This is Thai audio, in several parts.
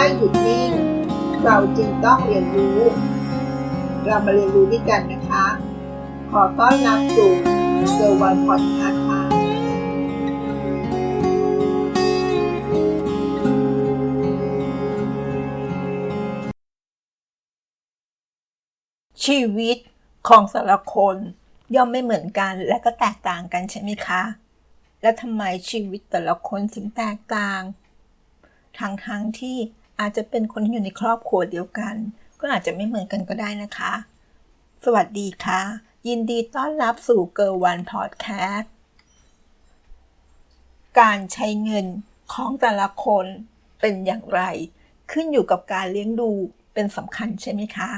ไม่หยุดนิ่ง เราจึงต้องเรียนรู้ เรามาเรียนรู้ด้วยกันนะคะ ขอต้อนรับสู่เซอร์วันพอดคาส์ค่ะชีวิตของแต่ละคนย่อมไม่เหมือนกันและก็แตกต่างกันใช่ไหมคะ และทำไมชีวิตแต่ละคนถึงแตกต่าง ทั้งทั้งที่ อาจจะเป็นคนที่อยู่ในครอบครัวเดียวกัน ก็อาจจะไม่เหมือนกันก็ได้นะคะ สวัสดีค่ะ ยินดีต้อนรับสู่เกิร์ลวันพอดแคสต์การใช้เงินของแต่ละคนเป็นอย่างไร ขึ้นอยู่กับการเลี้ยงดูเป็นสำคัญใช่ไหมคะ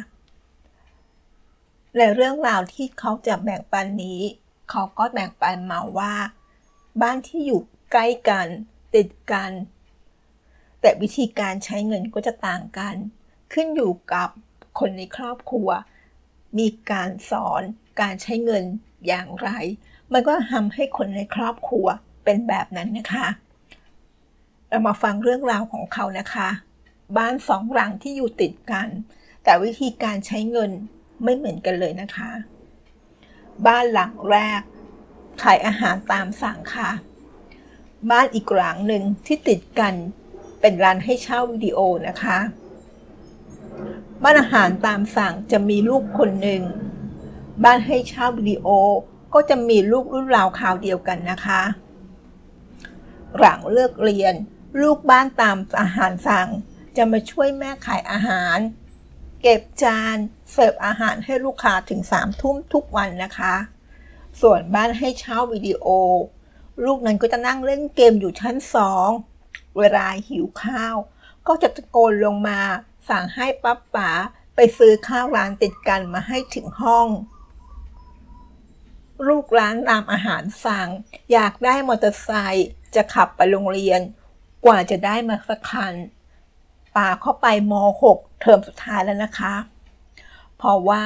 และเรื่องราวที่เขาจะแบ่งปันนี้ เขาก็แบ่งปันมาว่า บ้านที่อยู่ใกล้กัน ติดกัน แต่วิธีการใช้เงินก็จะต่างกัน ขึ้นอยู่กับคนในครอบครัว มีการสอนการใช้เงินอย่างไร มันก็ทำให้คนในครอบครัวเป็นแบบนั้นนะคะ เรามาฟังเรื่องราวของเขานะคะ บ้านสองหลังที่อยู่ติดกัน แต่วิธีการใช้เงินไม่เหมือนกันเลยนะคะ บ้านหลังแรก ขายอาหารตามสั่งค่ะ บ้านอีกหลังหนึ่งที่ติดกัน เป็นร้านให้เช่าวิดีโอนะคะบ้านอาหารตามสั่งจะมีลูกคนหนึ่ง บ้านให้เช่าวิดีโอก็จะมีลูกรุ่นราวคราวเดียวกันนะคะ หลังเลิกเรียน ลูกบ้านตามอาหารสั่ง จะมาช่วยแม่ขายอาหาร เก็บจานเสิร์ฟอาหารให้ลูกค้าถึงสามทุ่มทุกวันนะคะ ส่วนบ้านให้เช่าวิดีโอ ลูกนั้นก็จะนั่งเล่นเกมอยู่ชั้นสอง เวลาหิวข้าว ก็จะตะโกนลงมา สั่งให้ป้าป๋าไปซื้อข้าวร้านติดกันมาให้ถึงห้อง ลูกร้านตามอาหารสั่ง อยากได้มอเตอร์ไซค์จะขับไปโรงเรียน กว่าจะได้มาสักคันป่าเข้าไปม .6 เทอมสุดท้ายแล้วนะคะ เพราะว่า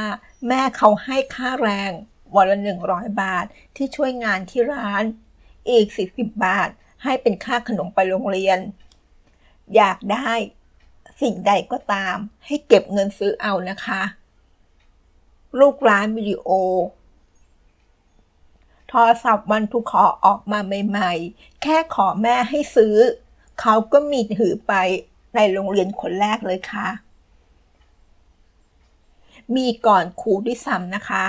แม่เขาให้ค่าแรงวันละ100 บาทที่ช่วยงานที่ร้าน อีก 40 บาท ให้เป็นค่าขนมไปโรงเรียน อยากได้สิ่งใดก็ตาม ให้เก็บเงินซื้อเอานะคะ ลูกร้านวิดีโอโทรศัพท์วันทุกขอออกมาใหม่ ๆ แค่ขอแม่ให้ซื้อ เขาก็มีถือไปในโรงเรียนคนแรกเลยค่ะ มีก่อนครูด้วยซ้ำนะคะ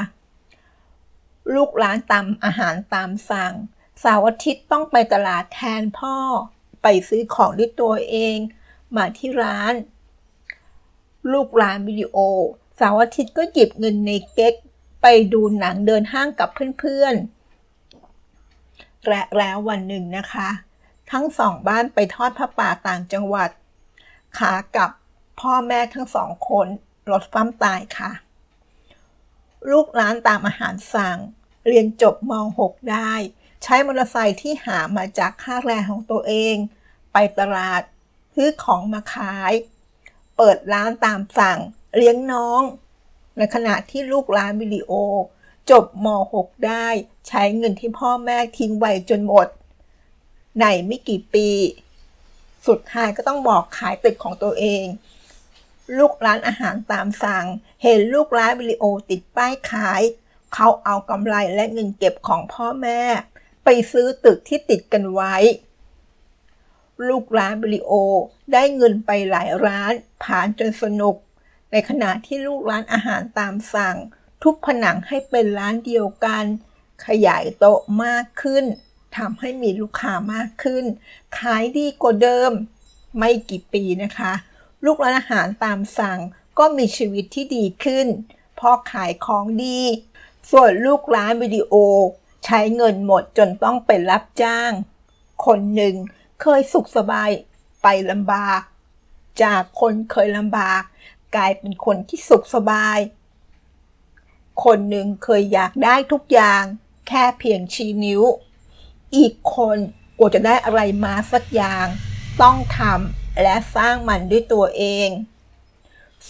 ลูกร้านตามอาหารตามสั่ง เสาร์อาทิตย์ต้องไปตลาดแทนพ่อ ไปซื้อของด้วยตัวเอง มาที่ร้าน ลูกร้านวิดีโอเสาร์อาทิตย์ก็หยิบเงินในเก๊ก ไปดูหนังเดินห้างกับเพื่อนๆและแล้ววันหนึ่งนะคะ ทั้งสองบ้านไปทอดพระป่าต่างจังหวัด ขากลับพ่อแม่ทั้งสองคนรถฟั่มตายค่ะ ลูกร้านตามอาหารสั่ง เรียนจบม .6 ได้ ใช้มอเตอร์ไซค์ที่หามาจากค่าแรงของตัวเอง ไปตลาดซื้อของมาขาย เปิดร้านตามสั่ง เลี้ยงน้อง ในขณะที่ลูกร้านวิดีโอ จบม .6 ได้ใช้เงินที่พ่อแม่ทิ้งไว้จนหมด ในไม่กี่ปี สุดท้ายก็ต้องบอกขายตึกของตัวเอง ลูกร้านอาหารตามสั่ง เห็นลูกร้านวิดีโอติดป้ายขาย เขาเอากำไรและเงินเก็บของพ่อแม่ ไปซื้อตึกที่ติดกันไว้ ลูกร้านวิดีโอได้เงินไปหลายร้านผ่านจนสนุก ในขณะที่ลูกร้านอาหารตามสั่ง ทุบผนังให้เป็นร้านเดียวกัน ขยายโต๊ะมากขึ้นทำให้มีลูกค้ามากขึ้น ขายดีกว่าเดิม ไม่กี่ปีนะคะ ลูกร้านอาหารตามสั่งก็มีชีวิตที่ดีขึ้นเพราะขายของดี ส่วนลูกร้านวิดีโอ ใช้เงินหมดจนต้องไปรับจ้าง คนหนึ่งเคยสุขสบายไปลำบาก จากคนเคยลำบาก กลายเป็นคนที่สุขสบาย คนหนึ่งเคยอยากได้ทุกอย่าง แค่เพียงชี้นิ้ว อีกคนกว่าจะได้อะไรมาสักอย่าง ต้องทำและสร้างมันด้วยตัวเอง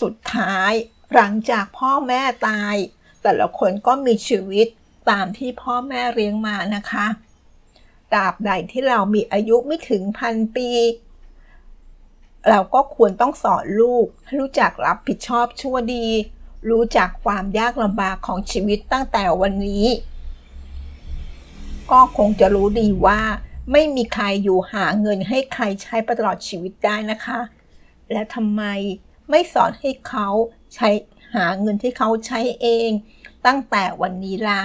สุดท้ายหลังจากพ่อแม่ตาย แต่ละคนก็มีชีวิต ตามที่พ่อแม่เลี้ยงมานะคะตราบใดที่เรามีอายุไม่ถึงพันปี เราก็ควรต้องสอนลูกให้รู้จักรับผิดชอบชั่วดี รู้จักความยากลำบากของชีวิตตั้งแต่วันนี้ ก็คงจะรู้ดีว่า ไม่มีใครอยู่หาเงินให้ใครใช้ไปตลอดชีวิตได้นะคะ และทำไมไม่สอนให้เขาใช้หาเงินที่เขาใช้เอง ตั้งแต่วันนี้ล่ะ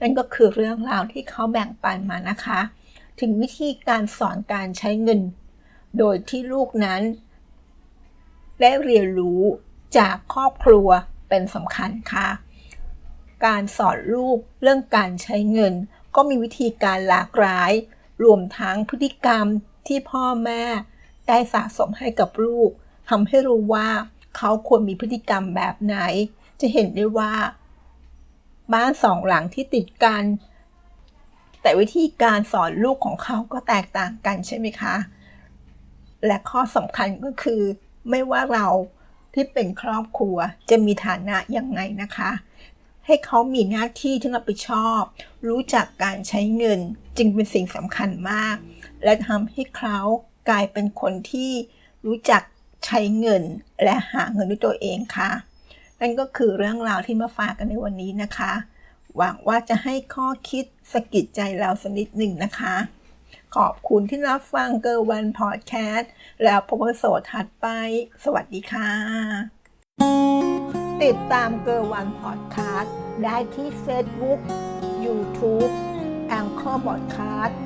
นั่นก็คือเรื่องราวที่เขาแบ่งปันมานะคะ ถึงวิธีการสอนการใช้เงิน โดยที่ลูกนั้น ได้เรียนรู้จากครอบครัวเป็นสำคัญค่ะ การสอนลูกเรื่องการใช้เงิน ก็มีวิธีการหลากหลาย รวมทั้งพฤติกรรมที่พ่อแม่ ได้สะสมให้กับลูกทำให้รู้ว่าเขาควรมีพฤติกรรมแบบไหน จะเห็นได้ว่า บ้านสองหลังที่ติดกัน แต่วิธีการสอนลูกของเขาก็แตกต่างกันใช่ไหมคะ และข้อสำคัญก็คือ ไม่ว่าเราที่เป็นครอบครัวจะมีฐานะยังไงนะคะ ให้เขามีหน้าที่ที่รับผิดชอบ รู้จักการใช้เงินจึงเป็นสิ่งสำคัญมาก และทำให้เขากลายเป็นคนที่รู้จักใช้เงินและหาเงินด้วยตัวเองค่ะ นั่นก็คือเรื่องราวที่มาฝากกันในวันนี้นะคะ หวังว่าจะให้ข้อคิดสะกิดใจเราสักนิดหนึ่งนะคะ ขอบคุณที่รับฟังเกอร์วันพอดแคสต์แล้วพบกันโสดถัดไป สวัสดีค่ะ ติดตามเกอร์วันพอดแคสต์ได้ที่ Facebook YouTube แองเกอร์บอดคาสต์